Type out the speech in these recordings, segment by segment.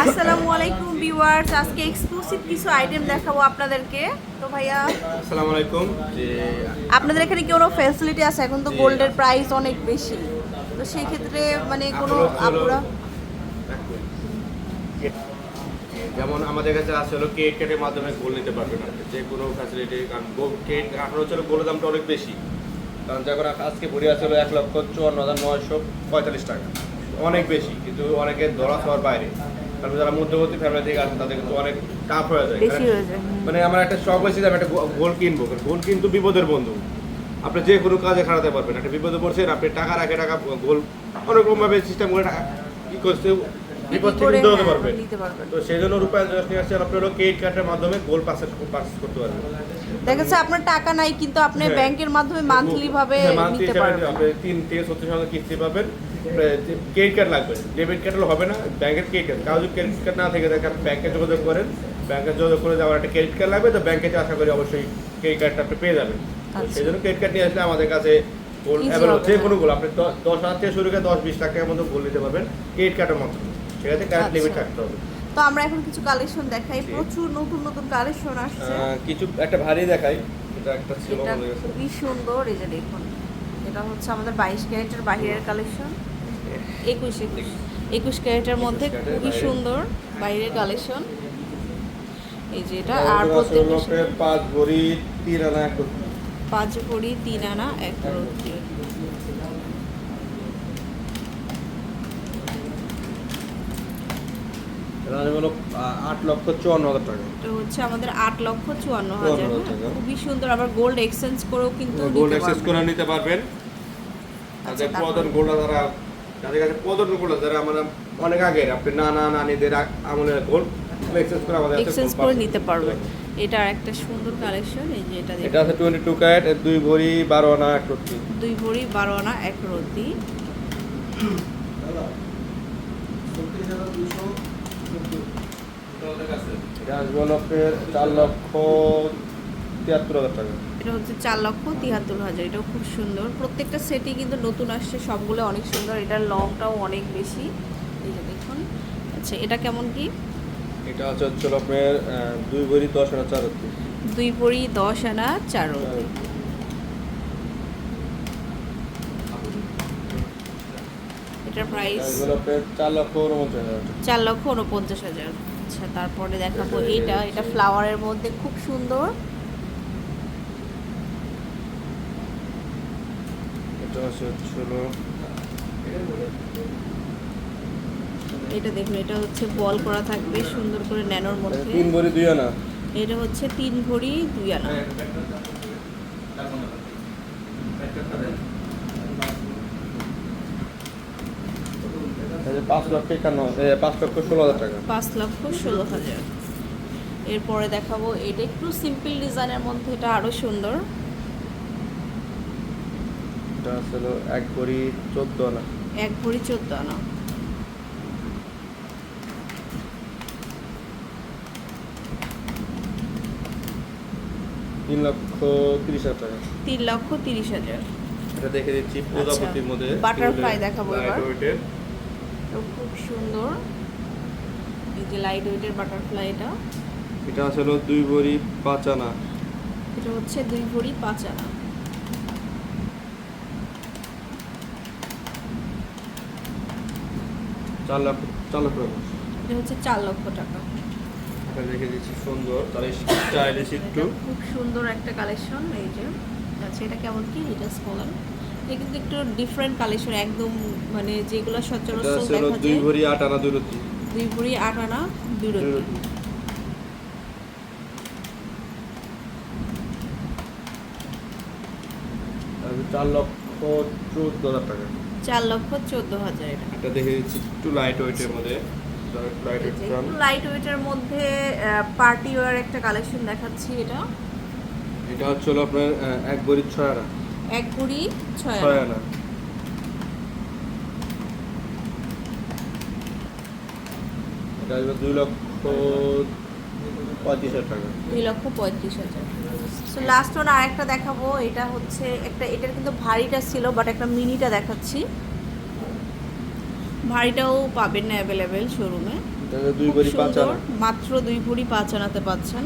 আসসালামু আলাইকুম ভিউয়ার্স আজকে এক্সক্লুসিভ কিছু আইটেম দেখাবো আপনাদেরকে। তো ভাইয়া আসসালামু আলাইকুম। আপনাদের এখানে কি কোনো ফ্যাসিলিটি আছে? এখন তো গোল্ডের প্রাইস অনেক বেশি। তো সেই ক্ষেত্রে মানে কোনো আপুরা যেমন আমাদের কাছে আছে হলো কেক কেটের মাধ্যমে গোল নিতে পারবেন আপনি। যে কোনো ফ্যাসিলিটি কারণ কেক এখন হচ্ছে গোলের দামটা অনেক বেশি। কারণ যখন আজকে ভরি আছে হলো এক লক্ষ চুয়ান্ন হাজার নয়শো পঁয়তাল্লিশ টাকা। অনেক বেশি কিন্তু অনেকে ধরা ছোঁয়ার বাইরে। কারণ যারা মধ্যবর্তী ফ্যামিলি থেকে আসে তাদের কিন্তু অনেক টাফ হয়ে যায়। বেশি হয়ে যায় মানে আমার একটা শখ হয়েছে যে আমি একটা গোল কিনবো। গোল কিন্তু বিপদের বন্ধু। আপনি যে কোনো কাজে খাটাতে পারবেন। একটা বিপদে পড়ছেন আপনি টাকা রাখে টাকা গোল অনেকরকমভাবে সিস্টেম করে টাকা কি করছে বিপদ থেকে উঠতে হতে হ্যাঁ, নিতে পারবেন। তো সেই জন্য রূপায়ণ আপনি হলো ক্রেডিট কার্ডের মাধ্যমে গোল পার্সেস পার্সেস করতে পারবেন। দেখা যাচ্ছে আপনার টাকা নাই কিন্তু আপনি হ্যাঁ। ব্যাংকের মাধ্যমে মান্থলি ভাবে হ্যাঁ, নিতে পারবেন। আপনি তিন থেকে হাজার কিস্তি পাবেন। ক্রেডিট কার্ড লাগবে। ডেবিট কার্ড হবে না ব্যাংকের ক্রেডিট কার্ড ক্রেডিট কার্ড না থেকে দেখেন ব্যাংকে যোগাযোগ করেন। ব্যাংকে যোগাযোগ করে একটা ক্রেডিট কার্ড লাগবে তো ব্যাংকে আশা করি অবশ্যই ক্রেডিট কার্ডটা আপনি পেয়ে যাবেন। আচ্ছা। সেই জন্য ক্রেডিট কার্ড নিয়ে আসলে আমাদের কাছে গোল যে হ্যাঁ। কোনো গোল আপনি দশ হাজার থেকে শুরু করে দশ বিশ লাখ টাকার মতো গোল নিতে পারবেন ক্রেডিট কার্ডের মাধ্যমে ঠিক আছে? কারেন্ট আচ্ছা। লিমিট থাকতে হবে। তো আমরা এখন কিছু কালেকশন দেখাই। প্রচুর নতুন নতুন কালেকশন আসছে। কিছু একটা ভারী দেখাই। এটা একটা ছিল এটা খুবই সুন্দর এই যে দেখুন। এটা হচ্ছে আমাদের বাইশ ক্যারেটের বাহিরের কালেকশন একুশ একুশ। একুশ ক্যারেটের মধ্যে খুবই সুন্দর বাইরের কালেকশন এই যে এটা আর প্রত্যেকটা পাঁচ ভরি তিন আনা এক পাঁচ ভরি তিন আনা এক আট লক্ষ চুয়ান্ন হাজার টাকা। হচ্ছে আমাদের আট লক্ষ চুয়ান্ন হাজার হ্যাঁ? খুবই সুন্দর আবার গোল্ড এক্সচেঞ্জ করেও কিন্তু হ্যাঁ, গোল্ড এক্সচেঞ্জ করে নিতে পারবেন। আচ্ছা, তাদের মানে অনেক আগের আপনি নানা নানিদের আমলের গোল্ড এক্সচেঞ্জ করে আমাদের এক্সচেঞ্জ করে নিতে পারবেন। এটা একটা সুন্দর কালেকশন এই যে এটা এটা দুই ভরি 12 আনা 1 রত্তি। দুই ভরি 12 আনা 1 রত্তি। ব্লকের চার লক্ষ তিয়াত্তর হাজার টাকা। এটা হচ্ছে চার লক্ষ তিয়াত্তর হাজার এটাও খুব সুন্দর। প্রত্যেকটা সেটই কিন্তু নতুন আসছে সবগুলো অনেক সুন্দর। এটার লংটাও অনেক বেশি। দেখুন। আচ্ছা এটা কেমন কি? এটা হচ্ছে হচ্ছে লক্ষ্যের দুই ভরি দশ আনা চার দুই ভরি দশ আনা চার এটার প্রাইস চার লক্ষ চার লক্ষ উনপঞ্চাশ হাজার। আচ্ছা তারপরে দেখাবো এটা। এটা ফ্লাওয়ারের মধ্যে খুব সুন্দর। এটা দেখুন এটা হচ্ছে বল করা থাকবে সুন্দর করে ন্যানোর মধ্যে। তিন ভরি দুই আনা। এটা হচ্ছে তিন ভরি দুই আনা এই যে পাঁচ লক্ষ একান্ন পাঁচ লক্ষ ষোলো হাজার টাকা। পাঁচ লক্ষ ষোলো হাজার। এরপরে দেখাবো এটা একটু সিম্পল ডিজাইনের মধ্যে এটা আরও সুন্দর। এটা হচ্ছে এক ভরি চোদ্দ আনা। এক ভরি চোদ্দ আনা। তিন লক্ষ তিরিশ হাজার টাকা। তিন লক্ষ তিরিশ হাজার। এটা দেখে দিচ্ছি প্রজাপতির মধ্যে। Butterfly দেখাবো এবার। তো খুব সুন্দর। এই যে লাইট ওয়েটের বাটারফ্লাই এটা। এটা আছে হলো দুই ভরি পাঁচ আনা। এটা হচ্ছে দুই ভরি পাঁচ আনা। চার লক্ষ চার লক্ষ এটা হচ্ছে চার লক্ষ টাকা। দেখে দিচ্ছি সুন্দর তাহলে স্টাইলিশ একটু। খুব সুন্দর একটা কালেকশন এই যে। আচ্ছা এটা কেমন কি? এটা বলেন এটা কিন্তু একটু ডিফারেন্ট কালেকশন একদম মানে যেগুলো সচরাচর দেখা দুই ভরি আট আনা দুই রতি। দুই ভরি আট আনা দুই রতি। চার লক্ষ চোদ্দ হাজার টাকা। চার লক্ষ চোদ্দ হাজার এটা। এটা দেখে দিচ্ছি একটু লাইট ওয়েটের মধ্যে। লাইট ওয়েটের মধ্যে পার্টি ওয়ার একটা কালেকশন দেখাচ্ছি এটা। এটা হচ্ছে হলো আপনার এক ভরি ছয় আনা। এক ভরি ছয় আনা। আনা। এটা আসবে দুই লক্ষ পঁয়ত্রিশ হাজার টাকা। দুই লক্ষ পঁয়ত্রিশ হাজার। সো লাস্ট ওয়ান আর একটা দেখাবো। এটা হচ্ছে একটা এটার কিন্তু ভারীটা ছিল বাট একটা মিনিটা দেখাচ্ছি। ভারীটাও পাবেন না অ্যাভেলেবেল শোরুমে মাত্র দুই ভরি পাঁচ আনাতে পাচ্ছেন।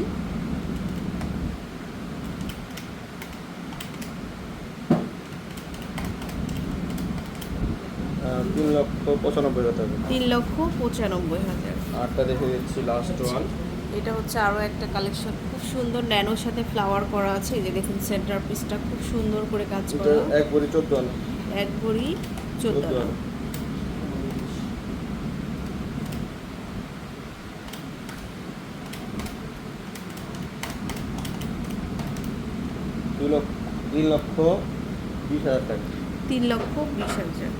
তিন লক্ষ পঁচানব্বই হাজার তিন লক্ষ পঁচানব্বই হাজার। আটটা দেখে দিচ্ছি লাস্ট ওয়ান এটা হচ্ছে আরও একটা কালেকশন খুব সুন্দর ন্যানোর সাথে ফ্লাওয়ার করা আছে। এই যে দেখুন সেন্টার পিসটা খুব সুন্দর করে কাজ করা। এক ভরি চোদ্দ আনা। এক ভরি চোদ্দ আনা। দুই লক্ষ তিন লক্ষ বিশ হাজার টাকা। তিন লক্ষ বিশ হাজার।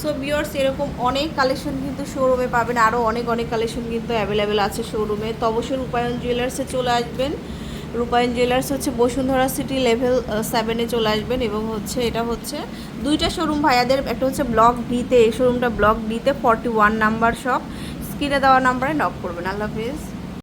সো বিয়ার্স এরকম অনেক কালেকশন কিন্তু শোরুমে পাবেন। আরও অনেক অনেক কালেকশন কিন্তু অ্যাভেলেবেল আছে শোরুমে তো অবশ্যই রূপায়ণ জুয়েলার্সে চলে আসবেন। রূপায়ণ জুয়েলার্স হচ্ছে বসুন্ধরা সিটি লেভেল সেভেনে চলে আসবেন এবং হচ্ছে এটা হচ্ছে দুইটা শোরুম ভাইয়াদের একটা হচ্ছে ব্লক ডিতে এই শোরুমটা ব্লক ডিতে ফর্টি ওয়ান নাম্বার শপ স্ক্রিনে দেওয়া নাম্বারে নক করবেন। আল্লাহ হাফিজ।